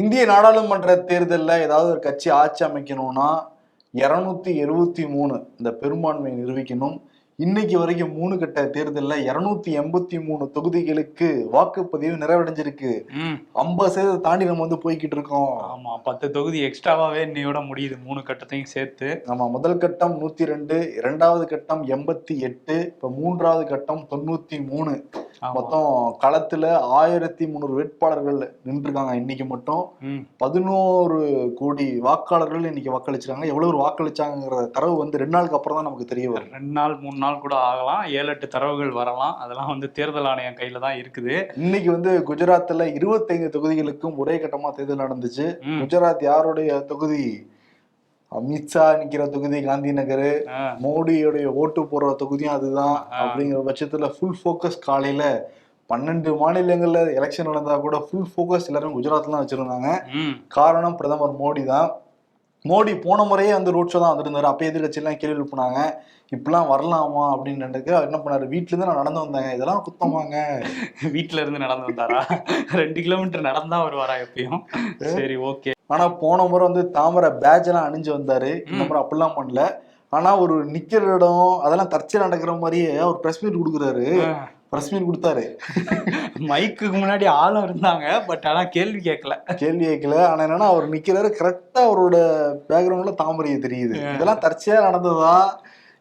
இந்திய நாடாளுமன்ற தேர்தலில் ஏதாவது ஒரு கட்சி ஆட்சி அமைக்கணும்னா இரநூத்தி எழுவத்தி மூணு இந்த பெரும்பான்மையை நிரூபிக்கணும். இன்னைக்கு வரைக்கும் மூணு கட்ட தேர்தலில் இருநூத்தி எண்பத்தி மூணு தொகுதிகளுக்கு வாக்குப்பதிவு நிறைவடைஞ்சிருக்கு. ஐம்பது சதவீதம் தாண்டி நம்ம வந்து போய்கிட்டு இருக்கோம். ஆமா பத்து தொகுதி எக்ஸ்ட்ராவாவே இன்னையோட முடியுது மூணு கட்டத்தையும் சேர்த்து. நம்ம முதல் கட்டம் நூத்தி ரெண்டு இரண்டாவது கட்டம் எண்பத்தி எட்டு இப்ப மூன்றாவது கட்டம் தொண்ணூத்தி மூணு. ஆமா. மொத்தம் களத்துல ஆயிரத்தி முந்நூறு வேட்பாளர்கள் நின்றுருக்காங்க இன்னைக்கு மட்டும். பதினோரு கோடி வாக்காளர்கள் இன்னைக்கு வாக்களிச்சிருக்காங்க. எவ்வளவு ஒரு வாக்களிச்சாங்கிற தரவு வந்து ரெண்டு நாளுக்கு அப்புறம் தான் நமக்கு தெரிய வரும். ரெண்டு நாள் மூணு நாள் கூட ஆகலாம். ஏழு எட்டு தரவுகள் வரலாம். அதெல்லாம் வந்து தேர்தல் ஆணையம் கையில தான் இருக்குது. இன்னைக்கு வந்து குஜராத்ல இருபத்தைந்து தொகுதிகளுக்கும் ஒரே கட்டமா தேர்தல் நடந்துச்சு. குஜராத் யாருடைய தொகுதி? அமித்ஷா நிக்கிற தொகுதி காந்தி நகர் மோடியோடைய ஓட்டு போடுற தொகுதியும் அதுதான். அப்படிங்கிற பட்சத்துல ஃபுல் ஃபோக்கஸ் காலையில பன்னெண்டு மாநிலங்கள்ல எலெக்ஷன் நடந்தா கூட ஃபுல் ஃபோக்கஸ் எல்லாரும் குஜராத்ல தான் வச்சிருந்தாங்க காரணம் பிரதமர் மோடி தான். மோடி போன முறையே வந்து ரோட் ஷோ தான் வந்திருந்தாரு. அப்ப எதிர்கட்சியெல்லாம் கேள்வி எழுப்புனாங்க. இப்பெல்லாம் வரலாமா அப்படின்னு நினைக்க அவர் என்ன பண்ணாரு? வீட்டுல இருந்து நான் நடந்து வந்தேங்க. இதெல்லாம் குத்தமாங்க. வீட்ல இருந்து நடந்து வந்தாரா? ரெண்டு கிலோமீட்டர் நடந்தா வருவாரா எப்பயும்? சரி ஓகே ஆனா போன முறை வந்து தாமரை பேட்ச் எல்லாம் அணிஞ்சு வந்தாரு. இந்த முறை அப்படிலாம் பண்ணல. ஆனா ஒரு நிக்கிற இடம் அதெல்லாம் தற்செயல் நடக்கிற மாதிரியே அவர் பிரஸ் மீட் கொடுக்குறாரு. பிரஸ் மீட் கொடுத்தாரு. மைக்குக்கு முன்னாடி ஆளும் இருந்தாங்க பட் ஆனா கேள்வி கேட்கல. கேள்வி கேட்கல. ஆனா என்னன்னா அவர் நிக்கிறாரு கரெக்டா அவரோட பேக்ரவுண்ட்ல தாமரை தெரியுது. இதெல்லாம் தற்செயலா நடந்ததா?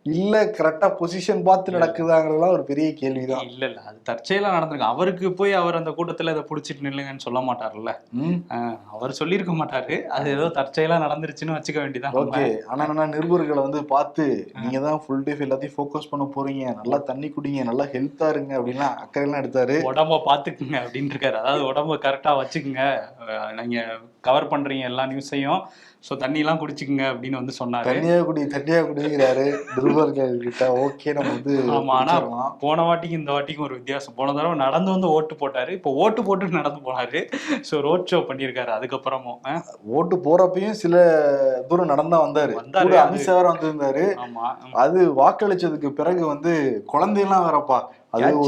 இல்ல கரெக்டா பொசிஷன் பார்த்து நடக்குதாங்கிறதுலாம் ஒரு பெரிய கேள்விதான். இல்ல இல்ல. அது தற்செயலா நடந்திருக்கு. அவருக்கு போய் அவர் அந்த கூட்டத்துல இதை புடிச்சிட்டு நில்லுங்கன்னு சொல்ல மாட்டார்ல அவர் சொல்லியிருக்க மாட்டாரு. அது ஏதோ தற்செயலா நடந்துருச்சுன்னு வச்சுக்க வேண்டியதான். ஓகே. ஆனா என்னன்னா நிருபர்களை வந்து பார்த்து நீங்க தான் ஃபுல் டே எல்லாத்தையும் ஃபோக்கஸ் பண்ண போறீங்க. நல்லா தண்ணி குடிங்க. நல்லா ஹெல்த்தா இருங்க. அப்படின்னா அக்கறையெல்லாம் எடுத்தாரு. உடம்ப பாத்துக்குங்க அப்படின்னு இருக்காரு. அதாவது உடம்ப கரெக்டா வச்சுக்குங்க. நீங்க கவர் பண்றீங்க எல்லா நியூஸையும் ஸோ தண்ணி எல்லாம் குடிச்சுக்குங்க அப்படின்னு வந்து சொன்னாரு. தண்ணியா குடி தண்ணியா குடிங்கிறாரு நிருபர்கள் கிட்ட ஓகே நம்ம வந்து ஆமா ஆனா குடிச்சிடலாம். போன வாட்டிக்கு இந்த வாட்டிக்கும் ஒரு வித்தியாசம். போன தடவை நடந்து வந்து ஓட்டு போட்டாரு. இப்போ ஓட்டு போட்டு நடந்து போனாரு. ஸோ ரோட் ஷோ பண்ணியிருக்காரு அதுக்கப்புறமும். ஓட்டு போறப்பயும் சில தூரம் நடந்தா வந்தாரு. வந்தாரு, அமித்ஷா வேற வந்திருந்தாரு. ஆமா. அது வாக்களிச்சதுக்கு பிறகு வந்து குழந்தையெல்லாம் வேறப்பா. அது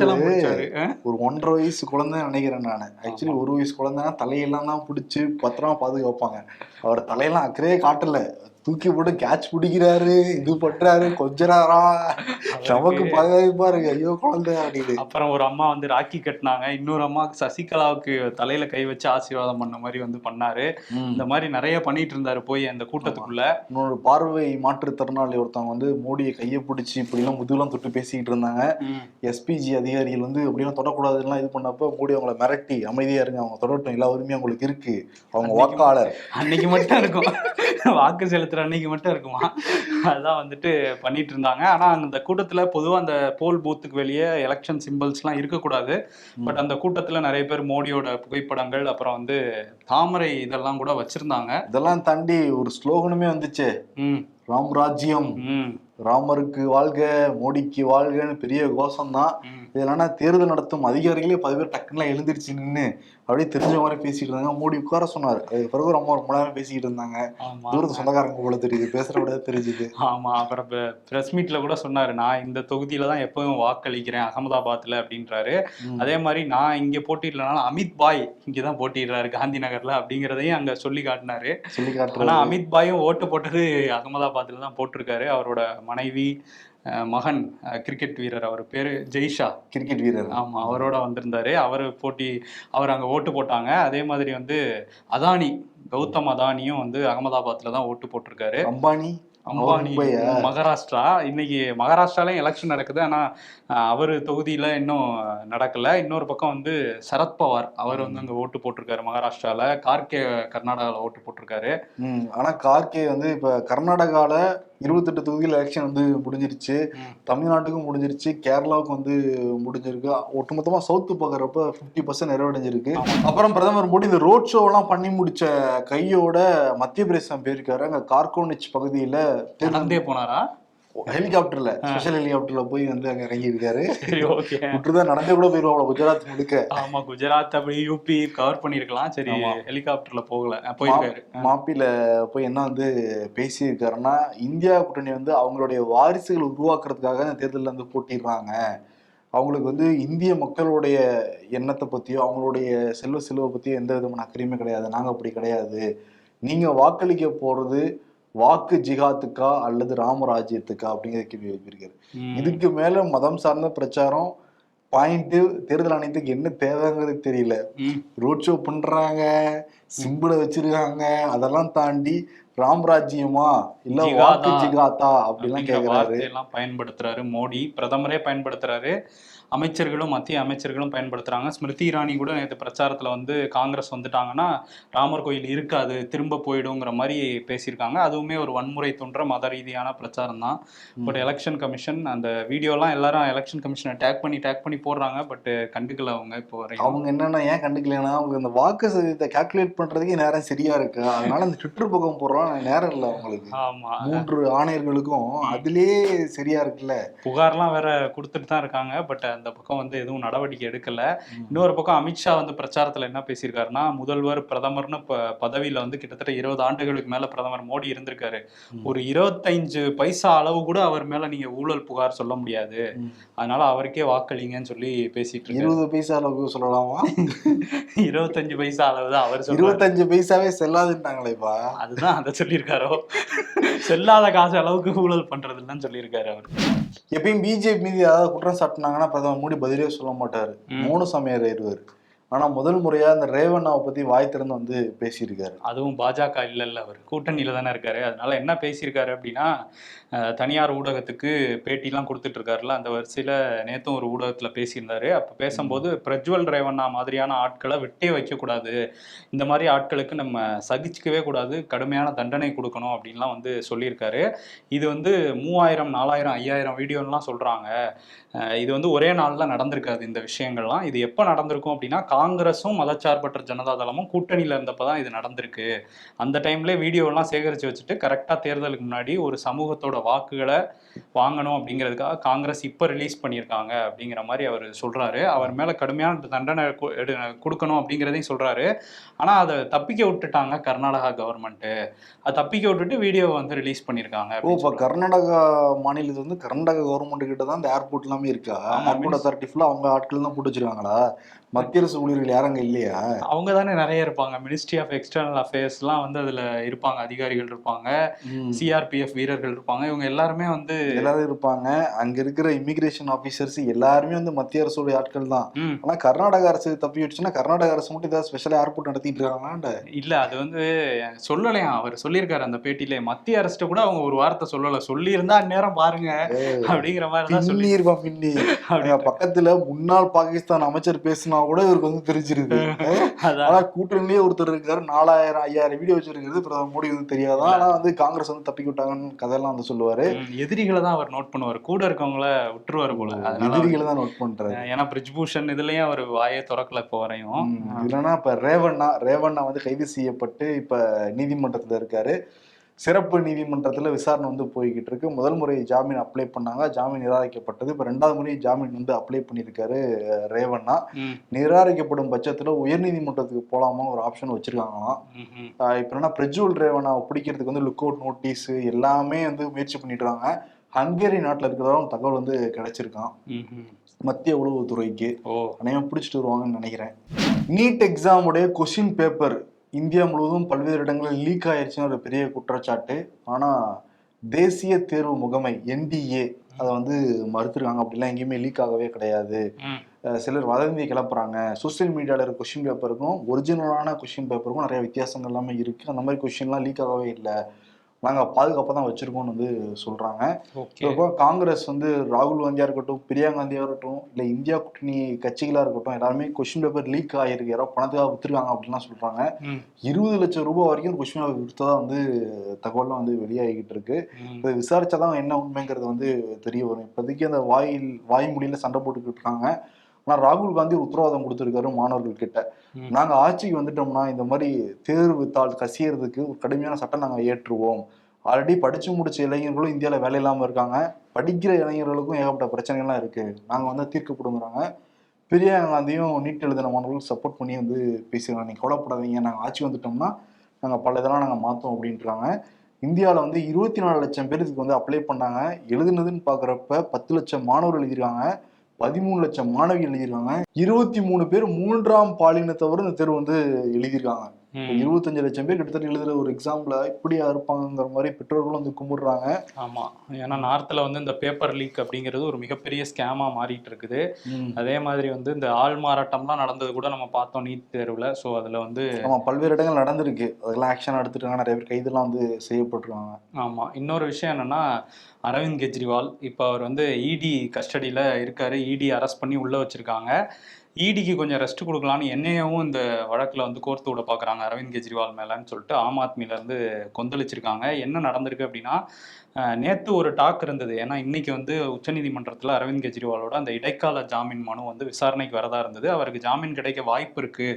ஒரு ஒன்றரை வயசு குழந்தை நினைக்கிறேன் நான். ஆக்சுவலி ஒரு வயசு குழந்தைனா தலையெல்லாம் தான் பிடிச்சி பத்திரமா பாதுகாப்பாங்க. அவர் தலையெல்லாம் அக்கறையே காட்டல. தூக்கி போட்டு கேட்ச் பிடிக்கிறாரு இது பண்றாரு கொஞ்சறாரா? நமக்கு பாதுகாப்பா இருக்கு. ஐயோ குழந்தை அப்படின்னு அப்புறம் ஒரு அம்மா வந்து ராக்கி கட்டினாங்க. இன்னொரு அம்மாவுக்கு சசிகலாவுக்கு தலையில கை வச்சு ஆசீர்வாதம் பண்ண மாதிரி வந்து பண்ணாரு. இந்த மாதிரி நிறைய பண்ணிட்டு இருந்தாரு போய் அந்த கூட்டத்துக்குள்ள. இன்னொரு பார்வை மாற்றுத்திறனாளி ஒருத்தவங்க வந்து மோடியை கையை பிடிச்சி இப்படிலாம் முதுகுலாம் தொட்டு பேசிக்கிட்டு இருந்தாங்க. எஸ்பிஜி அதிகாரிகள் வந்து அப்படிலாம் தொடக்கூடாதுலாம் இது பண்ணப்ப மோடி அவங்கள மிரட்டி அமைதியா இருங்க அவங்க தொடரட்டும். எல்லா உரிமையும் அவங்களுக்கு இருக்கு. அவங்க வாக்காளர். அன்னைக்கு மட்டும் இருக்கும். வாக்கு செலுத்துற அன்னைக்கு மட்டும் இருக்குமா? அதான் வந்துட்டு பண்ணிட்டு இருந்தாங்க. ஆனா அந்த கூட்டத்துல பொதுவா அந்த போல் பூத்துக்கு வெளியே எலெக்ஷன் சிம்பிள்ஸ் எல்லாம் இருக்கக்கூடாது. பட் அந்த கூட்டத்துல நிறைய பேர் மோடியோட புகைப்படங்கள் அப்புறம் வந்து தாமரை இதெல்லாம் கூட வச்சிருந்தாங்க. இதெல்லாம் தாண்டி ஒரு ஸ்லோகனுமே வந்துச்சு. ம். ராம் ராஜ்யம் ம். ராமருக்கு வாழ்க மோடிக்கு வாழ்கன்னு பெரிய கோஷம் தான் இதெல்லாம் தேர்தல் நடத்தும் அதிகாரிகளே பல பேர் டக்குன்னு எழுந்திருச்சு நின்று அப்படியே தெரிஞ்ச மாதிரி பேசிட்டு இருந்தாங்க. மோடி உட்கார சொன்னார். அதுக்கு பிறகு ரொம்ப ரொம்ப நேரம் பேசிக்கிட்டு இருந்தாங்க. தூரத்து சொந்தக்காரங்க போல தெரியுது. பேசுற விட தெரிஞ்சுது. ஆமா. அப்புறம் பிரஸ் மீட்ல கூட சொன்னாரு நான் இந்த தொகுதியில தான் எப்பவும் வாக்களிக்கிறேன் அகமதாபாத்ல அப்படின்றாரு. அதே மாதிரி நான் இங்க போட்டியிடலனாலும் அமித் பாய் இங்கதான் போட்டியிடுறாரு காந்தி நகர்ல அப்படிங்கிறதையும் அங்க சொல்லி காட்டினாரு. சொல்லி ஆனா காட்டுறாரு அமித் பாயும் ஓட்டு போட்டது அகமதாபாத்ல தான் போட்டிருக்காரு. அவரோட மனைவி மகன் கிரிக்கெட் வீரர். அவர் பேரு ஜெய்ஷா. கிரிக்கெட் வீரர். ஆமா அவரோட வந்திருந்தாரு. அவர் போட்டி அவர் அங்க ஓட்டு போட்டாங்க. அதே மாதிரி வந்து அதானி கௌதம் அதானியும் வந்து அகமதாபாத்ல தான் ஓட்டு போட்டிருக்காரு. அம்பானி? அம்பானி? மகாராஷ்டிரா. இன்னைக்கு மகாராஷ்டிராலையும் எலெக்ஷன் நடக்குது. ஆனா அஹ், அவரு தொகுதியில இன்னும் நடக்கல. இன்னொரு பக்கம் வந்து சரத்பவார் அவர் வந்து அங்க ஓட்டு போட்டிருக்காரு மகாராஷ்டிரால. கார்கே கர்நாடகால ஓட்டு போட்டிருக்காரு. ம். ஆனா கார்கே வந்து இப்ப கர்நாடகால இருபத்தெட்டு தொகுதியில் எலெக்ஷன் வந்து முடிஞ்சிருச்சு. தமிழ்நாட்டுக்கும் முடிஞ்சிருச்சு. கேரளாவுக்கும் வந்து முடிஞ்சிருக்கு. ஒட்டுமொத்தமா சவுத்து பார்க்கறப்ப ஃபிஃப்டி பர்சன்ட் நிறைவடைஞ்சிருக்கு. அப்புறம் பிரதமர் மோடி இந்த ரோட் ஷோ எல்லாம் பண்ணி முடிச்ச கையோட மத்திய பிரதேசம் போயிருக்காரு. அங்க கார்கோனிச் பகுதியில நடந்தே போனாரா? ஹெலிகாப்டர்ல ஸ்பெஷல் ஹெலிகாப்டர்ல போய் வந்து அங்க இறங்கி இருக்காரு விட்டுதான் நடந்தே கூட போயிருவாங்க குஜராத் முழுக்க. ஆமா குஜராத் அப்படி யூபி கவர் பண்ணிருக்கலாம் சரி. ஹெலிகாப்டர்ல போகல. போயிருக்காரு. மாப்பில போய் என்ன வந்து பேசியிருக்காருன்னா இந்தியா கூட்டணி வந்து அவங்களுடைய வாரிசுகள் உருவாக்குறதுக்காக இந்த தேர்தலில் வந்து போட்டிடுறாங்க. அவங்களுக்கு வந்து இந்திய மக்களுடைய எண்ணத்தை பத்தியோ அவங்களுடைய செல்வ செல்வ பத்தியோ எந்த விதமான அக்கறையுமே கிடையாது. நாங்க அப்படி கிடையாது. நீங்க வாக்களிக்க போறது வாக்கு ஜிகாத்துக்கா அல்லது ராமராஜ்யத்துக்கா அப்படிங்கிற கேள்வி எழுப்பியிருக்காரு. இதுக்கு மேல மதம் சார்ந்த பிரச்சாரம் பாயிண்ட் தேர்தல் ஆணையத்துக்கு என்ன தேவைங்கிறது தெரியல. ரோட் ஷோ பண்றாங்க சிம்பிள வச்சிருக்காங்க அதெல்லாம் தாண்டி ராமராஜ்யமா இல்ல வாக்கு ஜிகாத்தா அப்படிலாம் கேக்குறாரு. பயன்படுத்துறாரு மோடி. பிரதமரே பயன்படுத்துறாரு. அமைச்சர்களும் மத்திய அமைச்சர்களும் பயன்படுத்துறாங்க. ஸ்மிருதி இரானி கூட நேற்று பிரச்சாரத்துல வந்து காங்கிரஸ் வந்துட்டாங்கன்னா ராமர் கோயில் இருக்காது திரும்ப போயிடுங்கிற மாதிரி பேசியிருக்காங்க. அதுவுமே ஒரு வன்முறை தோன்ற மத ரீதியான பிரச்சாரம் தான். பட் எலெக்ஷன் கமிஷன் அந்த வீடியோலாம் எல்லாரும் எலெக்ஷன் கமிஷனை டேக் பண்ணி டேக் பண்ணி போடுறாங்க. பட் கண்டுக்கல அவங்க இப்போ வரையும் அவங்க என்னன்னா ஏன் கண்டுக்கலன்னா அவங்க இந்த வாக்கு சதவீதத்தை கால்குலேட் பண்றதுக்கே நேரம் சரியா இருக்கு. அதனால அந்த ட்விட்டர் பக்கம் போடுறோம். நேரம் இல்லை அவங்களுக்கு. ஆமா. மூன்று ஆணையர்களுக்கும் அதுலயே சரியா இருக்குல்ல. புகார்லாம் வேற கொடுத்துட்டு தான் இருக்காங்க. பட் அந்த பக்கம் வந்து எதுவும் நடவடிக்கை எடுக்கல. இன்னொரு பக்கம் அமித்ஷா வந்து பிரச்சாரத்துல என்ன பேசியிருக்காருன்னா முதல்வர் பிரதமர்னு பதவியில வந்து கிட்டத்தட்ட இருபது ஆண்டுகளுக்கு மேல பிரதமர் மோடி இருந்திருக்காரு. ஒரு இருபத்தைஞ்சு பைசா அளவு கூட அவர் மேல நீங்க ஊழல் புகார் சொல்ல முடியாது. அதனால அவருக்கே வாக்களிங்கன்னு சொல்லி பேசிட்டு இருபது பைசா அளவுக்கு சொல்லலாமா? இருபத்தஞ்சு பைசா அளவு தான் அவர் இருபத்தஞ்சு பைசாவே செல்லாதுன்ட்டாங்களேப்பா அதுதான் அதை சொல்லியிருக்காரோ? செல்லாத காசு அளவுக்கு ஊழல் பண்றது இல்லைன்னு சொல்லியிருக்காரு அவர். எப்பயும் பிஜேபி மீது ஏதாவது குற்றம் சாட்டினாங்கன்னா பிரதமர் மோடி பதிலே சொல்ல மாட்டாரு. மூணு சமையல் இருவாரு ஆனா முதல் முறையா இந்த ரேவண்ணாவை பத்தி வாய் திறந்து வந்து பேசியிருக்காரு. அதுவும் பாஜக இல்லைல்ல அவர் கூட்டணியில தானே இருக்காரு. அதனால என்ன பேசியிருக்காரு அப்படின்னா தனியார் ஊடகத்துக்கு பேட்டிலாம் கொடுத்துட்டு இருக்காருல்ல அந்த வரிசையில நேத்தும் ஒரு ஊடகத்துல பேசியிருந்தாரு. அப்ப பேசும்போது பிரஜ்வல் ரேவண்ணா மாதிரியான ஆட்களை விட்டே வைக்கக்கூடாது. இந்த மாதிரி ஆட்களுக்கு நம்ம சகிச்சுக்கவே கூடாது கடுமையான தண்டனை கொடுக்கணும் அப்படின்லாம் வந்து சொல்லியிருக்காரு. இது வந்து மூவாயிரம் நாலாயிரம் ஐயாயிரம் வீடியோலாம் சொல்றாங்க. இது வந்து ஒரே நாள்ல நடந்திருக்காது இந்த விஷயங்கள்லாம். இது எப்போ நடந்திருக்கும் அப்படின்னா காங்கிரஸும் மதச்சார்பற்ற ஜனதா தளமும் கூட்டணியில் இருந்தப்ப தான் இது நடந்திருக்கு. அந்த டைம்ல வீடியோலாம் சேகரித்து வச்சுட்டு கரெக்டாக தேர்தலுக்கு முன்னாடி ஒரு சமூகத்தோட வாக்குகளை வாங்கணும் அப்படிங்கிறதுக்காக காங்கிரஸ் இப்போ ரிலீஸ் பண்ணியிருக்காங்க அப்படிங்கிற மாதிரி அவர் சொல்றாரு. அவர் மேல கடுமையான தண்டனை கொடுக்கணும் அப்படிங்கிறதையும் சொல்றாரு. ஆனா அதை தப்பிக்க விட்டுட்டாங்க கர்நாடகா கவர்மெண்ட் அதை தப்பிக்க விட்டுட்டு வீடியோவை வந்து ரிலீஸ் பண்ணியிருக்காங்க ஓ இப்ப கர்நாடகா மாநிலத்துல வந்து கர்நாடகா கவர்மெண்ட் கிட்ட தான் இந்த ஏர்போர்ட் எல்லாமே இருக்கா? ஏர்போர்ட் அத்தாரிட்டி ஃபுல்லா அவங்க ஆட்கள் தான் போட்டு வச்சிருக்காங்களா? மத்திய அரசு ஊழியர்கள் யாரும் அங்க இல்லையா? அவங்க தானே நிறைய இருப்பாங்க. மினிஸ்ட்ரி ஆஃப் எக்ஸ்டர்னல் அஃபேர்ஸ்லாம் வந்து அதுல இருப்பாங்க. அதிகாரிகள் இருப்பாங்க. சிஆர்பிஎஃப் வீரர்கள் இருப்பாங்க. இவங்க எல்லாருமே வந்து எல்லாரும் இருப்பாங்க. அங்க இருக்கிற இமிகிரேஷன் ஆபீசர்ஸ் எல்லாருமே வந்து மத்திய அரசோட ஆட்கள் தான். ஆனா கர்நாடக அரசு தப்பி வச்சுன்னா கர்நாடக அரசு மட்டும் ஏதாவது ஸ்பெஷல் ஏர்போர்ட் நடத்திட்டு இருக்காங்களாண்ட இல்ல அது வந்து சொல்லலையாம் அவர் சொல்லியிருக்காரு அந்த பேட்டியில. மத்திய அரசு கூட அவங்க ஒரு வார்த்தை சொல்லல. சொல்லியிருந்தா அந்நேரம் பாருங்க அப்படிங்கிற மாதிரி தான் சொல்லி பின்னி. பக்கத்துல முன்னாள் பாகிஸ்தான் அமைச்சர் பேசினா கூட இவருக்கு வந்து தெரிஞ்சிருது. அதான். ஆனா கூட்டணிலேயே ஒருத்தர் இருக்காரு. நாலாயிரம் ஐயாயிரம் வீடியோ வச்சிருக்கிறது. பிரதமர் மோடி வந்து தெரியாதான் ஆனா வந்து காங்கிரஸ் வந்து தப்பி விட்டாங்கன்னு கதையெல்லாம் வந்து சொல்லுவாரு. ம், எதிரிகளை தான் அவர் நோட் பண்ணுவார். கூட இருக்கவங்கள விட்டுருவாரு போல. எதிரிகளை தான் நோட் பண்றாரு. ஏன்னா பிரிஜ்பூஷன் இதுலயும் அவர் வாயே திறக்கல இப்போ வரையும். இல்லைன்னா இப்ப ரேவண்ணா ரேவண்ணா வந்து கைது செய்யப்பட்டு இப்ப நீதிமன்றத்துல இருக்காரு. சிறப்பு நீதிமன்றத்துல விசாரணை வந்து போய்கிட்டு இருக்கு. முதல் முறை ஜாமீன் அப்ளை பண்ணாங்க. ஜாமீன் நிராகரிக்கப்பட்டது. இப்ப ரெண்டாவது முறை ஜாமீன் வந்து அப்ளை பண்ணியிருக்காரு ரேவண்ணா. நிராகரிக்கப்படும் பட்சத்துல உயர்நீதிமன்றத்துக்கு போலாமா ஒரு ஆப்ஷன் வச்சிருக்காங்களாம். இப்ப என்ன பிரஜ்வல் ரேவண்ணாவை பிடிக்கிறதுக்கு வந்து லுக் அவுட் நோட்டீஸ் எல்லாமே வந்து முயற்சி பண்ணிட்டு இருக்காங்க. ஹங்கேரி நாட்டுல இருக்கிறதாவும் தகவல் வந்து கிடைச்சிருக்கான். மத்திய உளவுத்துறைக்கு. அனைவரும் பிடிச்சிட்டு வருவாங்கன்னு நினைக்கிறேன். நீட் எக்ஸாமுடைய கொஷின் பேப்பர் இந்தியா முழுவதும் பல்வேறு இடங்களில் லீக் ஆயிடுச்சுன்னு ஒரு பெரிய குற்றச்சாட்டு. ஆனா தேசிய தேர்வு முகமை என்டிஏ அதை வந்து மறுத்துருக்காங்க. அப்படிலாம் எங்கேயுமே லீக் ஆகவே கிடையாது. சிலர் வதந்தி கிளப்புறாங்க. சோசியல் மீடியாவில் இருக்க கொஷின் பேப்பருக்கும் ஒரிஜினலான கொஷின் பேப்பருக்கும் நிறைய வித்தியாசங்கள் எல்லாமே இருக்கு. அந்த மாதிரி கொஷின்லாம் லீக் ஆகவே இல்லை. நாங்கள் பாதுகாப்பாக தான் வச்சிருக்கோம்னு வந்து சொல்றாங்க. ஓகே. இப்போ காங்கிரஸ் வந்து ராகுல் காந்தியா இருக்கட்டும் பிரியா காந்தியா இருக்கட்டும் இல்ல இந்தியா கூட்டணி கட்சிகளா இருக்கட்டும் எல்லாருமே கொஸ்டின் பேப்பர் லீக் ஆகிருக்கு யாரோ பணத்துக்காக வித்துருக்காங்க அப்படின்லாம் சொல்றாங்க. ம், இருபது லட்சம் ரூபாய் வரைக்கும் கொஸ்டின் பேப்பர் விற்றதா வந்து தகவல்லாம் வந்து வெளியாகிட்டு இருக்கு. இதை விசாரிச்சாதான் என்ன உண்மைங்கிறது வந்து தெரிய வரும். இப்போதைக்கு அந்த வாயில் வாய்மொழியில சண்டை போட்டுக்கிட்டு இருக்காங்க. ஆனா ராகுல் காந்தி உத்தரவாதம் கொடுத்திருக்காரு மாணவர்கள் கிட்ட. ம். நாங்க ஆட்சிக்கு வந்துட்டோம்னா இந்த மாதிரி தேர்வு தாள் கசியறதுக்கு ஒரு கடுமையான சட்டம் நாங்க ஏற்றுவோம் ஆல்ரெடி படிச்சு முடிச்ச இளைஞர்களும் இந்தியாவில் வேலை இல்லாம இருக்காங்க. படிக்கிற இளைஞர்களுக்கும் ஏகப்பட்ட பிரச்சனைகள்லாம் இருக்கு. நாங்க வந்து தீர்க்கப்படுங்கிறாங்க பிரியா காந்தியும் நீட் எழுதின மாணவர்கள் சப்போர்ட் பண்ணி வந்து பேசுகிறாங்க நீங்க கவலைப்படாதீங்க. நாங்க ஆட்சி வந்துட்டோம்னா நாங்க பல இதெல்லாம் நாங்க மாத்தோம் அப்படின்றாங்க. இந்தியாவில் வந்து இருபத்தி நாலு லட்சம் பேர் இதுக்கு வந்து அப்ளை பண்ணாங்க. எழுதுனதுன்னு பார்க்குறப்ப பத்து லட்சம் மாணவர்கள் எழுதிருக்காங்க பதிமூணு லட்சம் மாணவி எழுதியிருக்காங்க. இருபத்தி மூணு பேர் மூன்றாம் பாலினத்தவர் இந்த தேர்வு வந்து எழுதியிருக்காங்க. இருபத்தஞ்சு லட்சம் பேர் கிட்டத்தட்ட எழுதுற ஒரு எக்ஸாம்ல இப்படியா இருப்பாங்கிற மாதிரி பெற்றோர்களும் வந்து கும்பிடுறாங்க. ஆமா. ஏன்னா நார்த்தில் வந்து இந்த பேப்பர் லீக் அப்படிங்கிறது ஒரு மிகப்பெரிய ஸ்கேமா மாறிட்டு இருக்குது. அதே மாதிரி வந்து இந்த ஆள் மாறாட்டம்லாம் நடந்தது கூட நம்ம பார்த்தோம் நீட் தேர்வுல. ஸோ அதுல வந்து ஆமா பல்வேறு இடங்கள் நடந்திருக்கு. அதெல்லாம் ஆக்ஷன் எடுத்துருக்காங்க நிறைய பேர் கைதெல்லாம் வந்து செய்யப்பட்டிருக்காங்க ஆமா. இன்னொரு விஷயம் என்னன்னா அரவிந்த் கெஜ்ரிவால் இப்போ அவர் வந்து இடி கஸ்டடியில் இருக்காரு. இடி அரெஸ்ட் பண்ணி உள்ள வச்சிருக்காங்க. இடிக்கு கொஞ்சம் ரெஸ்ட் கொடுக்கலான்னு என்னையவும் இந்த வழக்கில் வந்து கோர்த்து விட பார்க்குறாங்க அரவிந்த் கெஜ்ரிவால் மேலேன்னு சொல்லிட்டு ஆம் ஆத்மியிலேருந்து கொந்தளிச்சிருக்காங்க. என்ன நடந்திருக்கு அப்படின்னா நேற்று ஒரு டாக் இருந்தது. ஏன்னா இன்னைக்கு வந்து உச்சநீதிமன்றத்தில் அரவிந்த் கெஜ்ரிவாலோட அந்த இடைக்கால ஜாமீன் மனு வந்து விசாரணைக்கு வரதா இருந்தது. அவருக்கு ஜாமீன் கிடைக்க வாய்ப்பு இருக்கு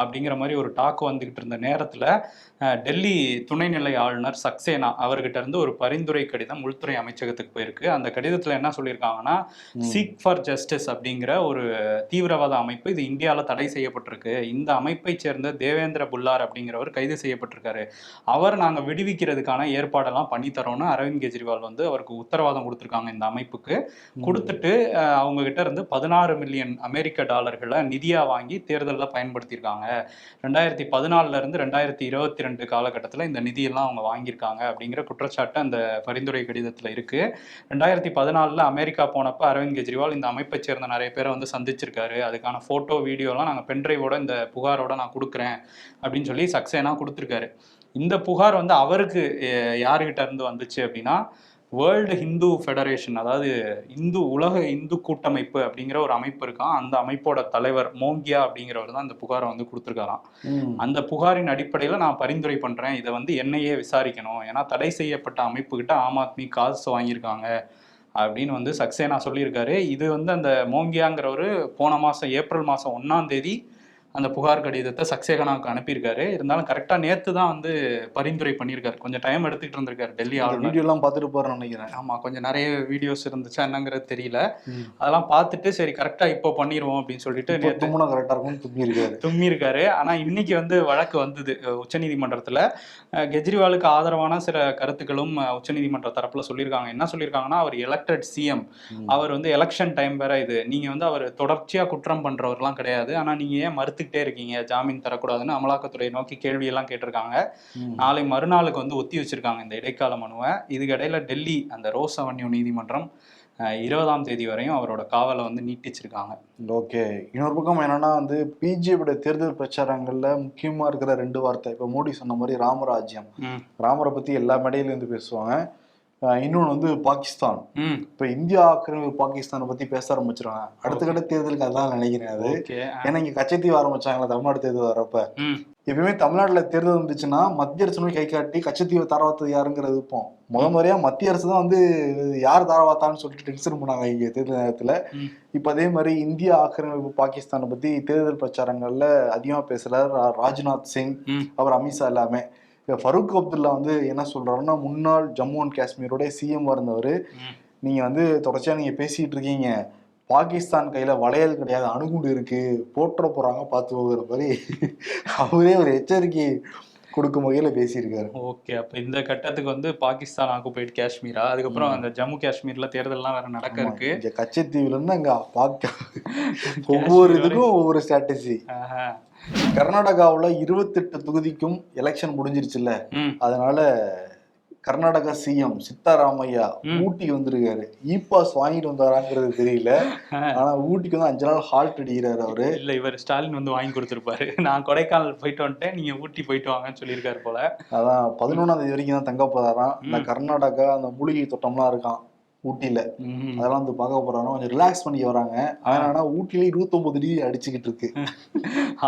அப்படிங்கிற மாதிரி ஒரு டாக் வந்துகிட்டு இருந்த நேரத்தில் டெல்லி துணைநிலை ஆளுநர் சக்சேனா அவர்கிட்ட இருந்து ஒரு பரிந்துரை கடிதம் உள்துறை அமைச்சகத்துக்கு போயிருக்கு. அந்த கடிதத்தில் என்ன சொல்லியிருக்காங்கன்னா சீக் ஃபார் ஜஸ்டிஸ் அப்படிங்கிற ஒரு தீவிரவாத அமைப்பு இது இந்தியாவில் தடை செய்யப்பட்டிருக்கு. இந்த அமைப்பை சேர்ந்த தேவேந்திர புல்லார் அப்படிங்கிறவர் கைது செய்யப்பட்டிருக்காரு. அவர் நாங்கள் விடுவிக்கிறதுக்கான ஏற்பாடெல்லாம் பண்ணி தரோம்னு அரவிந்த் கெஜ்ரிவால் வந்து அவருக்கு உத்தரவாதம் கொடுத்துருக்காங்க இந்த அமைப்புக்கு. கொடுத்துட்டு அவங்க கிட்ட இருந்து பதினாறு மில்லியன் அமெரிக்க டாலர்களை நிதியா வாங்கி தேர்தலில் பயன்படுத்தியிருக்காங்க. ரெண்டாயிரத்தி பதினாலுல இருந்து ரெண்டாயிரத்தி இருபத்தி ரெண்டு காலகட்டத்தில் இந்த நிதியெல்லாம் அவங்க வாங்கியிருக்காங்க அப்படிங்கிற குற்றச்சாட்டு அந்த பரிந்துரை கடிதத்தில் இருக்கு. ரெண்டாயிரத்தி பதினாலில் அமெரிக்கா போனப்ப அரவிந்த் கெஜ்ரிவால் இந்த அமைப்பை சேர்ந்த நிறைய பேரை வந்து சந்திச்சிருக்காரு. அதுக்கான ஃபோட்டோ வீடியோலாம் நாங்கள் பென்ட்ரைவோட இந்த புகாரோட நான் கொடுக்குறேன் அப்படின்னு சொல்லி சக்சேனா கொடுத்துருக்காரு. இந்த புகார் வந்து அவருக்கு யாருகிட்ட இருந்து வந்துச்சு அப்படின்னா வேர்ல்டு ஹிந்து ஃபெடரேஷன் அதாவது இந்து உலக இந்து கூட்டமைப்பு அப்படிங்கிற ஒரு அமைப்பு இருக்கான். அந்த அமைப்போட தலைவர் மோங்கியா அப்படிங்கிறவர் தான் இந்த புகாரை வந்து கொடுத்துருக்காராம். அந்த புகாரின் அடிப்படையில் நான் பரிந்துரை பண்ணுறேன் இதை வந்து என்னையே விசாரிக்கணும். ஏன்னா தடை செய்யப்பட்ட அமைப்புகிட்ட ஆம் ஆத்மி காசு வாங்கியிருக்காங்க. அப்படின்னு வந்து சக்சேனா சொல்லியிருக்காரு. இது வந்து அந்த மோங்கியாங்கிறவர் போன மாதம் ஏப்ரல் மாதம் ஒன்றாம் தேதி அந்த புகார் கடிதத்தை சக்சேனாவுக்கு அனுப்பியிருக்காரு. இருந்தாலும் கரெக்டாக நேற்று தான் வந்து பரிந்துரை பண்ணியிருக்காரு. கொஞ்சம் டைம் எடுத்துக்கிட்டு இருந்திருக்காரு டெல்லி ஆளுநர். வீடியோ எல்லாம் பார்த்துட்டு போறேன்னு நினைக்கிறேன். ஆமா கொஞ்சம் நிறைய வீடியோஸ் இருந்துச்சா என்னங்கிறது தெரியல. அதெல்லாம் பார்த்துட்டு சரி கரெக்டா இப்போ பண்ணிடுவோம் அப்படின்னு சொல்லிட்டு இப்போ நேத்து தும்முனா கரெக்டா இருக்கும்னு தும்மி இருக்காரு தும்மி இருக்காரு ஆனா இன்னைக்கு வந்து வழக்கு வந்தது உச்சநீதிமன்றத்துல. கெஜ்ரிவாலுக்கு ஆதரவான சில கருத்துக்களும் உச்சநீதிமன்ற தரப்புல சொல்லியிருக்காங்க. என்ன சொல்லியிருக்காங்கன்னா அவர் எலெக்டட் சிஎம். அவர் வந்து எலெக்ஷன் டைம் வேற இது. நீங்க வந்து அவர் தொடர்ச்சியா குற்றம் பண்றவர்லாம் கிடையாது. ஆனா நீங்க ஏன் மறுத்துக்கிட்டே இருக்கீங்க ஜாமீன் தரக்கூடாதுன்னு அமலாக்கத்துறை நோக்கி கேள்வியெல்லாம் கேட்டிருக்காங்க. நாளை மறுநாளுக்கு வந்து ஒத்தி வச்சிருக்காங்க இந்த இடைக்கால மனுவை. இதுக்கு இடையில டெல்லி அந்த ரோஸ் அவென்யூ நீதிமன்றம் இருபதாம் தேதி வரையும் அவரோட காவலை வந்து நீட்டிச்சிருக்காங்க. ஓகே. இன்னொரு பக்கம் என்னன்னா வந்து பிஜேபியோட தேர்தல் பிரச்சாரங்கள்ல முக்கியமா இருக்கிற ரெண்டு வார்த்தை இப்ப மோடி சொன்ன மாதிரி ராமராஜ்யம். ராமரை பத்தி எல்லா மேடையில இருந்து பேசுவாங்க. அஹ் இன்னொன்னு வந்து பாகிஸ்தான். இப்ப இந்தியா ஆக்கிரமிப்பு பாகிஸ்தானை பத்தி பேச ஆரம்பிச்சிருவாங்க. அடுத்த கட்ட தேர்தலுக்கு அதான் நினைக்கிறேன் அது. ஏன்னா இங்க கச்சத்தீவு ஆரம்பிச்சாங்களா தமிழ்நாடு தேர்தல் வரப்ப. எப்பயுமே தமிழ்நாட்டுல தேர்தல் வந்துச்சுன்னா மத்திய அரசு நோய் கை காட்டி கச்சத்தீவை தாரவாத்தது யாருங்கிறது இருப்போம். முத முறையா மத்திய அரசு தான் வந்து யார் தாரவாத்தான்னு சொல்லிட்டு டென்ஷன் பண்ணாங்க இங்க தேர்தல் நேரத்துல. இப்ப அதே மாதிரி இந்தியா ஆக்கிரமிப்பு பாகிஸ்தானை பத்தி தேர்தல் பிரச்சாரங்கள்ல அதிகமா பேசுறாரு ராஜ்நாத் சிங் அப்புறம் அமித்ஷா எல்லாமே. இப்ப ஃபரூக் அப்துல்லா வந்து என்ன சொல்றாருன்னா முன்னாள் ஜம்மு அண்ட் காஷ்மீரோட சிஎம் இருந்தவர். ம். நீங்க வந்து தொடர்ச்சியா நீங்க பேசிட்டு இருக்கீங்க. பாகிஸ்தான் கையில வளையல் கிடையாது அணுகுண்டு இருக்கு போட்டுற போறாங்க பார்த்து போகிற மாதிரி அவரே ஒரு எச்சரிக்கை கொடுக்கும் வகையில பேசியிருக்காரு. ஓகே அப்ப இந்த கட்டத்துக்கு வந்து பாகிஸ்தான் ஆக்குபைட் காஷ்மீரா? அதுக்கப்புறம். அந்த ஜம்மு காஷ்மீர்ல தேர்தல்லாம் வேற நடக்க இருக்கு. இங்க கச்சத்தீவுல இருந்து அங்க பாக்க ஒவ்வொரு இதுக்கும் ஒவ்வொரு ஸ்ட்ராட்டஜி ஆஹா. கர்நாடகாவுல இருபத்தெட்டு தொகுதிக்கும் எலெக்ஷன் முடிஞ்சிருச்சுல்ல? அதனால கர்நாடகா சிஎம் சித்தாராமையா. ஊட்டிக்கு வந்திருக்காரு. இ பாஸ் வாங்கிட்டு வந்தாராங்கிறது தெரியல. ஆனா ஊட்டிக்கு வந்து அஞ்சு நாள் ஹால்ட் அடிக்கிறாரு அவரு. இல்ல இவர் ஸ்டாலின் வந்து வாங்கி கொடுத்திருப்பாரு. நான் கொடைக்கானல் போயிட்டு வந்துட்டேன் நீங்க ஊட்டி போயிட்டு வாங்கன்னு சொல்லியிருக்காரு போல. அதான் பதினொன்னாம் தேதி வரைக்கும் தான் தங்க போறாராம். இந்த. கர்நாடகா அந்த மூலிகை தோட்டம்லாம் இருக்கான் ஊட்டியில. அதெல்லாம் வந்து பார்க்க போறாங்க. கொஞ்சம் ரிலாக்ஸ் பண்ணி வராங்க. ஆனா ஊட்டில இருபத்தொன்பது டிகிரி அடிச்சுக்கிட்டு இருக்கு.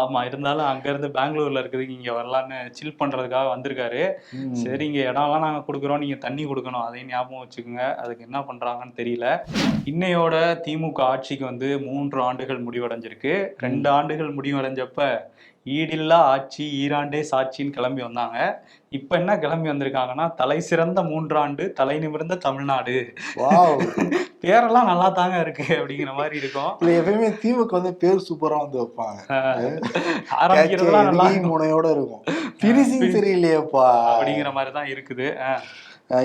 ஆமா இருந்தாலும் அங்க இருந்து பெங்களூர்ல இருக்கிறதுக்கு இங்க வரலான்னு சில் பண்றதுக்காக வந்திருக்காரு. சரி இங்க இடம்லாம் நாங்க கொடுக்குறோம். நீங்க தண்ணி கொடுக்கணும். அதையும் ஞாபகம் வச்சுக்கோங்க. அதுக்கு என்ன பண்றாங்கன்னு தெரியல. இன்னையோட திமுக ஆட்சிக்கு வந்து மூன்று ஆண்டுகள் முடிவடைஞ்சிருக்கு. ரெண்டு ஆண்டுகள் முடிவடைஞ்சப்ப ஈடில்லா ஆட்சி ஈராண்டே சாட்சின்னு கிளம்பி வந்தாங்க. இப்ப என்ன கிளம்பி வந்திருக்காங்கன்னா தலை சிறந்த மூன்றாண்டு தலை நிமிர்ந்த தமிழ்நாடு. வாவ். பேரெல்லாம் நல்லா தாங்க இருக்கு அப்படிங்கிற மாதிரி இருக்கும். இல்ல எப்பயுமே திமுக வந்து பேர் சூப்பரா வந்து வைப்பாங்க. ஆரம்பிக்கிறதுலாம் நல்லா முனையோட இருக்கும். பினிசிங் சரியில்லையேப்பா அப்படிங்கிற மாதிரி தான் இருக்குது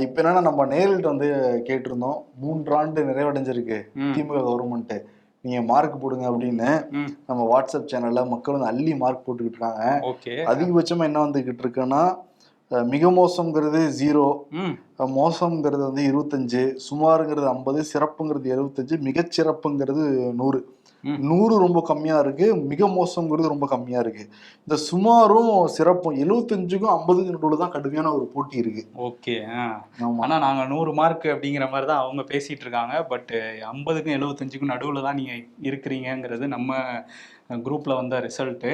இப்ப என்னன்னா நம்ம நேரில் வந்து கேட்டிருந்தோம் மூன்றாண்டு நிறைவடைஞ்சிருக்கு. திமுக கவர்மெண்ட் நீங்க மார்க் போடுங்க அப்படின்னு நம்ம வாட்ஸ்அப் சேனல்ல மக்கள் வந்து அள்ளி மார்க் போட்டுக்கிட்டு இருக்காங்க. அதிகபட்சமா என்ன வந்துகிட்டு இருக்குன்னா மிக மோசம்ங்கிறது ஜீரோ மோசம்ங்கிறது வந்து இருபத்தஞ்சு சுமாருங்கிறது ஐம்பது சிறப்புங்கிறது எழுபத்தஞ்சு மிகச்சிறப்புங்கிறது நூறு. நூறு ரொம்ப கம்மியா இருக்கு. மிக மோசம்ங்கிறது ரொம்ப கம்மியா இருக்கு. இந்த சுமாரும் சிறப்பும் எழுபத்தஞ்சுக்கும் ஐம்பதுக்கு நடுவில் தான் கடுமையான ஒரு போட்டி இருக்கு. ஓகே ஆ. ஆமா. ஆனா நாங்க நூறு மார்க் அப்படிங்கிற மாதிரி தான் அவங்க பேசிட்டு இருக்காங்க. பட் ஐம்பதுக்கும் எழுபத்தஞ்சுக்கும் நடுவுல தான் நீங்க இருக்கிறீங்கங்கிறது நம்ம குரூப்ல வந்த ரிசல்ட்டு.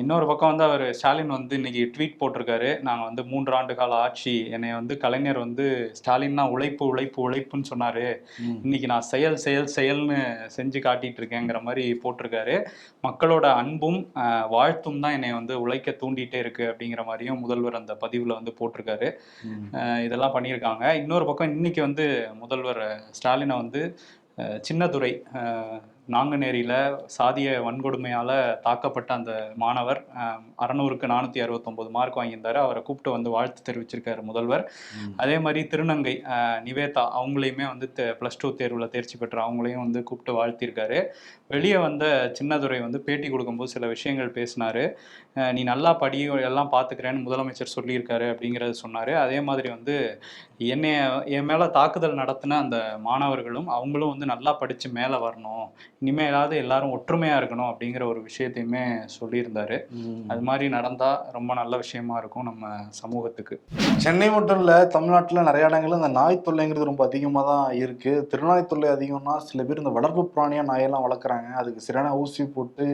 இன்னொரு பக்கம் வந்து அவர் ஸ்டாலின் வந்து இன்னைக்கு ட்வீட் போட்டிருக்காரு. நாங்க வந்து மூன்று ஆண்டு கால ஆட்சி என்னை வந்து கலைஞர் வந்து ஸ்டாலின்னா உழைப்பு உழைப்பு உழைப்புன்னு சொன்னாரு. இன்னைக்கு நான் செயல் செயல் செயல்னு செஞ்சு காட்டிட்டு இருக்கேங்கிற மாதிரி போட்டிருக்காரு. மக்களோட அன்பும் வாழ்த்தும் தான் என்னை வந்து உழைக்க தூண்டிட்டே இருக்கு அப்படிங்கிற மாதிரியும் முதல்வர் அந்த பதிவுல வந்து போட்டிருக்காரு. இதெல்லாம் பண்ணியிருக்காங்க. இன்னொரு பக்கம் இன்னைக்கு வந்து முதல்வர் ஸ்டாலினை வந்து சின்னதுரை நாங்குநேரியில சாதிய வன்கொடுமையால தாக்கப்பட்ட அந்த மாணவர் அறநூறுக்கு நானூத்தி அறுபத்தொன்பது மார்க் வாங்கியிருந்தாரு. அவரை கூப்பிட்டு வந்து வாழ்த்து தெரிவிச்சிருக்காரு முதல்வர். அதே மாதிரி திருநங்கை நிவேதா அவங்களையுமே வந்து ப்ளஸ் டூ தேர்வில் தேர்ச்சி பெற்ற அவங்களையும் வந்து கூப்பிட்டு வாழ்த்திருக்காரு. வெளியே வந்த சின்னதுரை வந்து பேட்டி கொடுக்கும்போது சில விஷயங்கள் பேசினாரு. நீ நல்லா படி எல்லாம் பார்த்துக்கிறேன்னு முதலமைச்சர் சொல்லியிருக்காரு அப்படிங்கிறத சொன்னார். அதே மாதிரி வந்து என்னைய என் மேலே தாக்குதல் நடத்தின அந்த மாணவர்களும் அவங்களும் வந்து நல்லா படித்து மேலே வரணும். இனிமேலாவது எல்லாரும் ஒற்றுமையாக இருக்கணும் அப்படிங்கிற ஒரு விஷயத்தையுமே சொல்லியிருந்தாரு. அது மாதிரி நடந்தால் ரொம்ப நல்ல விஷயமா இருக்கும் நம்ம சமூகத்துக்கு. சென்னை மட்டும் இல்ல தமிழ்நாட்டுல நிறைய இடங்கள்ல இந்த நாய் தொல்லைங்கிறது ரொம்ப அதிகமா தான் இருக்கு. திருநாய் தொல்லை அதிகம்னா சில பேர் இந்த வளர்ப்பு பிராணியா நாயெல்லாம் வளர்க்குறாங்க. அதுக்கு சரியான ஊசி போட்டு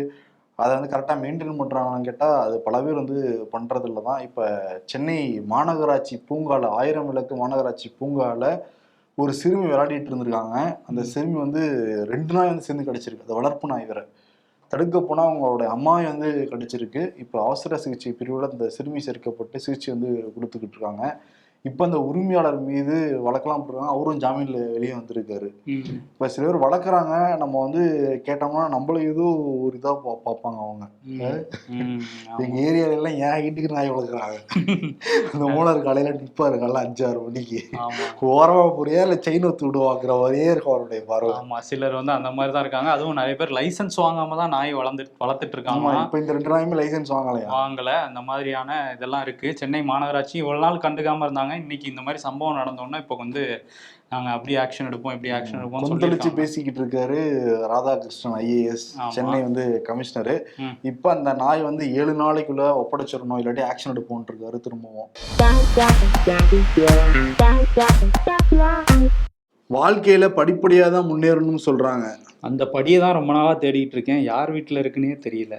அதை வந்து கரெக்டாக மெயின்டைன் பண்ணுறாங்கன்னு கேட்டால் அது பல பேர் வந்து பண்ணுறதில்ல தான். இப்போ சென்னை மாநகராட்சி பூங்கால ஆயிரம் விளக்கு மாநகராட்சி பூங்கால ஒரு சிறுமி விளையாடிட்டு இருந்திருக்காங்க. அந்த சிறுமி வந்து ரெண்டு நாய் வந்து சேர்ந்து கிடைச்சிருக்கு. அது வளர்ப்பு நாய் வேற. தடுக்க போனால் அவங்களோட அம்மாவை வந்து கிடச்சிருக்கு. இப்போ அவசர சிகிச்சை பிரிவில் இந்த சிறுமி சேர்க்கப்பட்டு சிகிச்சை வந்து கொடுத்துக்கிட்டு இருக்காங்க. இப்போ அந்த உரிமையாளர் மீது வழக்கெல்லாம் போடுறாங்க அவரும் ஜாமீன்ல வெளியே வந்திருக்காரு. இப்போ சில பேர் வளர்க்குறாங்க. நம்ம வந்து கேட்டோம்னா நம்மள ஏதோ ஒரு இதாக பா பார்ப்பாங்க அவங்க. எங்க ஏரியால எல்லாம் ஏன் வீட்டுக்கு நாய் வளர்க்குறாங்க. அந்த ஓனர் காலையில நிற்பாரு காலைல அஞ்சாறு மணிக்கு. ஆமா. ஓரமா போறியா? இல்ல செயின் ஒத்து விடுவாங்கிற மாதிரியே இருக்கும் அவருடைய பார்வை. ஆமா. சிலர் வந்து அந்த மாதிரி தான் இருக்காங்க. அதுவும் நிறைய பேர் லைசென்ஸ் வாங்காம தான் நாய் வளர்ந்து வளர்த்துட்டு இருக்காங்க. இப்ப இந்த ரெண்டு நாயுமே லைசன்ஸ் வாங்கலையா? வாங்கல. அந்த மாதிரியான இதெல்லாம் இருக்கு. சென்னை மாநகராட்சி இவ்வளவு நாள் கண்டுக்காம இருந்தாங்க. இன்னைக்கு இந்த மாதிரி சம்பவம் நடந்தோன்னா இப்போ வந்து நாங்க அப்படி ஆக்ஷன் எடுப்போம் இப்படி ஆக்ஷன் எடுப்போம் கொந்தளிச்சு பேசிக்கிட்டு இருக்காரு ராதாகிருஷ்ணன் ஐஏஎஸ். சென்னை வந்து கமிஷனரு. இப்ப அந்த நாய் வந்து ஏழு நாளைக்குள்ள ஒப்படைச்சிடணும் இல்லாட்டி ஆக்ஷன் எடுப்போம்னு இருக்காரு திரும்பவும். வாழ்க்கையில படிப்படியா தான் முன்னேறணும்னு சொல்றாங்க. அந்த படியை தான் ரொம்ப நாளா தேடிட்டு இருக்கேன். யார் வீட்டுல இருக்குன்னே தெரியல.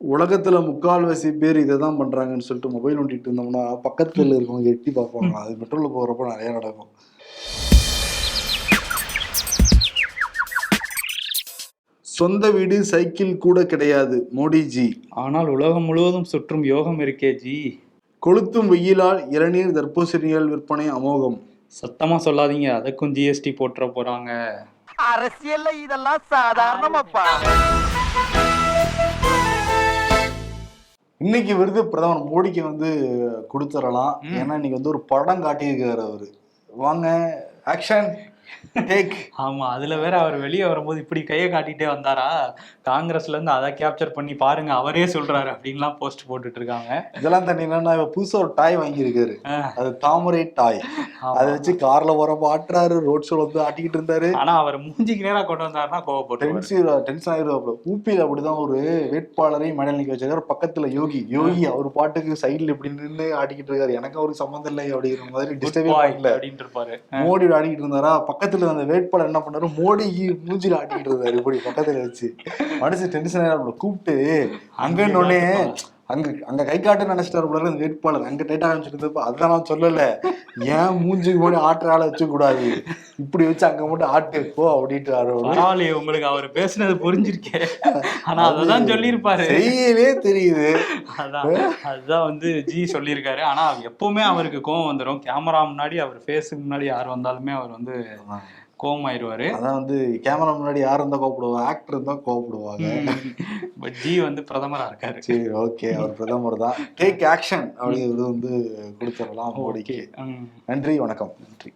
உலகத்துல முக்கால்வாசி பேர் இதை தான் பண்றாங்கன்னு சொல்லிட்டு மொபைல் நோண்டிட்டு இருந்தோம்னா பக்கத்துல இருக்கவங்க எட்டி பார்ப்பாங்க. அது மெட்ரோல போறப்ப நிறைய நடக்கும். சொந்த வீடு சைக்கிள் கூட கிடையாது. மோடிஜி. ஆனால் உலகம் முழுவதும் சுற்றும் யோகம் இருக்கே ஜி. கொளுத்தும் வெயிலால் இளநீர் தர்பூசணிகள் விற்பனை அமோகம். சத்தமா சொல்லாதீங்க. அதுக்கும் ஜிஎஸ்டி போட்டுற போறாங்க. அரசியல்ல இதெல்லாம் சாதாரணமாப்பா. இன்னைக்கு விருது பிரதமர் மோடிக்கு வந்து கொடுத்துடலாம். ஏன்னா இன்னைக்கு வந்து ஒரு படம் காட்டியிருக்காரு அவரு. வாங்க ஆக்ஷன் ஆமா அதுல வேற அவர் வெளியே வரும்போது இப்படி கையை காட்டிட்டே வந்தாரா? காங்கிரஸ்ல இருந்து அதை கேப்சர் பண்ணி பாருங்க அவரே சொல்றாரு அப்படின்லாம் போஸ்ட் போட்டுட்டு இருக்காங்க. இதெல்லாம் தண்ணி என்னன்னா புதுசா ஒரு டாய் வாங்கியிருக்காரு. அது தாமரை டாய். அதை வச்சு கார்ல போறப்ப ஆட்டுறாரு ரோட் ஷோல வந்து ஆட்டிக்கிட்டு இருந்தாரு. ஆனா அவர் மூஞ்சிக்கு நேரா கொண்டு வந்தாருன்னா கோவப்பட்டு டென்ஷன் டென்ஷன் ஆயிருவாப்ல ஊப்பியில் அப்படிதான் ஒரு வேட்பாளரையும் மேடல் நிக்க வச்சிருக்காரு பக்கத்துல யோகி. யோகி அவர் பாட்டுக்கு சைடுல இப்படி நின்று ஆட்டிக்கிட்டு இருக்காரு. எனக்கு அவருக்கு சம்மந்தம் இல்லை அப்படிங்கிற மாதிரி டிஸ்டர்பே பண்ணல. அப்படின்ட்டு இருப்பாரு. மோடி ஆடிக்கிட்டு இருந்தாரா? பக்கத்துல அந்த வேட்பாளர் என்ன பண்ணாரு? மோடி மூஞ்சில ஆட்டிக்கிட்டு இருந்தாரு. இப்படி பக்கத்துல வச்சு. மனுஷன் டென்ஷன் கூப்பிட்டு அங்கன்னு உடனே அங்க அங்க கை காட்டு நினைச்சிட்டாரு போல அந்த வேட்பாளர் அங்க டைட்டா ஆரம்பிச்சிட்டு இருந்தப்ப அதான் நான் சொல்லல. ஏன் மூஞ்சிக்கு முன்னாடி ஆட்டுற ஆளை வச்சு கூடாது? இப்படி வச்சு அங்க மட்டும் ஆட்டு போ அப்படின்ட்டு பரவாயில்லையே உங்களுக்கு அவர் பேசுனது புரிஞ்சிருக்கே. ஆனா அததான் சொல்லியிருப்பாரு. செய்யலே தெரியுது. அதான் அதுதான் வந்து ஜி சொல்லியிருக்காரு. ஆனா எப்பவுமே அவருக்கு கோவம் வந்துடும் கேமரா முன்னாடி அவர் ஃபேஸுக்கு முன்னாடி யார் வந்தாலுமே அவர் வந்து கோவம் ஆயிடுவாரு அதான் வந்து கேமரா முன்னாடி யார் இருந்தா கோவப்படுவாங்க ஆக்டர் இருந்தா கோவப்படுவாங்க. பட் ஜி வந்து பிரதமரா இருக்காரு. சரி ஓகே அவர் பிரதமர் தான். டேக் ஆக்ஷன் அப்படிங்கிறது வந்து கொடுத்துடலாம் மோடிக்கு. நன்றி வணக்கம். நன்றி.